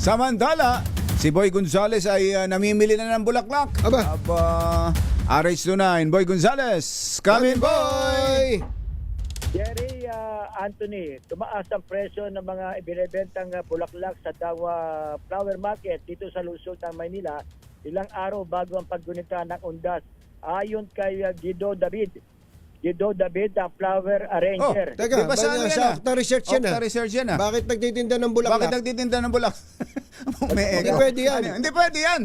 Samantala, si Boy Gonzales ay uh, namimili na ng bulaklak. Aba. Aba, RH29, Boy Gonzales, come in, boy! Jerry ah, Anthony, tumaas ang presyo ng mga ibinebentang ah, bulaklak sa Dawa Flower Market dito sa Luzon ng Maynila ilang araw bago ang paggunita ng undas. Ayon kay Guido David, Guido David, ang flower arranger. Teka, Di ba sa ano yan, sa ah? Octa Research yan Octa ah. Research yan ah. Bakit nagtitinda ng bulaklak? Bakit nagtitinda ng bulak? May Hindi echo. pwede yan. Ano, hindi pwede yan.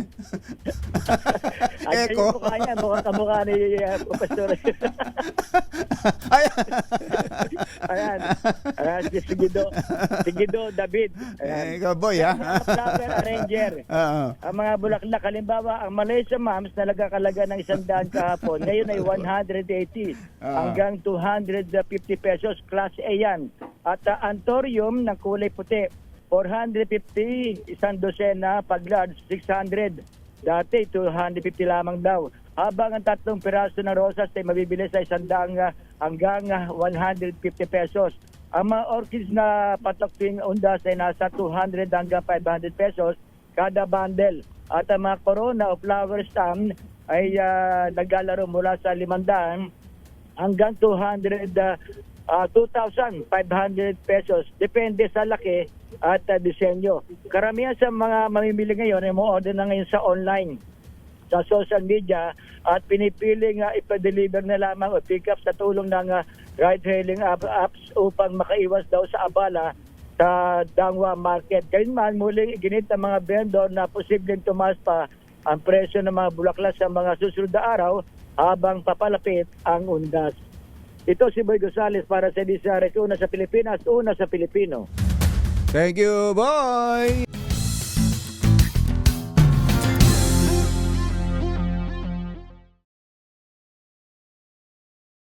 Echo. yung mukha niya, mukha kamukha ni uh, Professor. Ay, Ayan, Ayan si, si Guido, si Guido David. eh, Ayan. ikaw boy ha. Ang flower arranger. Oo. Ang mga bulaklak, halimbawa, ang Malaysia Moms na nagkakalaga ng isang daan kahapon, ngayon ay 180 Ah. hanggang 250 pesos, class A yan. At uh, antorium ng kulay puti, 450, isang dosena, pag large, 600. Dati, 250 lamang daw. Habang ang tatlong piraso ng rosas ay mabibili sa isang daang ah, hanggang ah, 150 pesos. Ang mga orchids na patok tuwing undas ay nasa 200 hanggang 500 pesos kada bundle. At ang mga corona o flower stem ay ah, naglalaro mula sa 500 hanggang 200 uh, uh, 2,500 pesos depende sa laki at uh, disenyo. Karamihan sa mga mamimili ngayon ay mo order na ngayon sa online sa social media at pinipiling uh, ipa-deliver na lamang o pick up sa tulong ng uh, ride-hailing app- apps upang makaiwas daw sa abala sa Dangwa Market. Gayunman, muling iginit ng mga vendor na posibleng tumaas pa ang presyo ng mga bulaklak sa mga susunod na araw habang papalapit ang undas. Ito si Boy Gonzales para sa Disares, una sa Pilipinas, una sa Pilipino. Thank you, boy!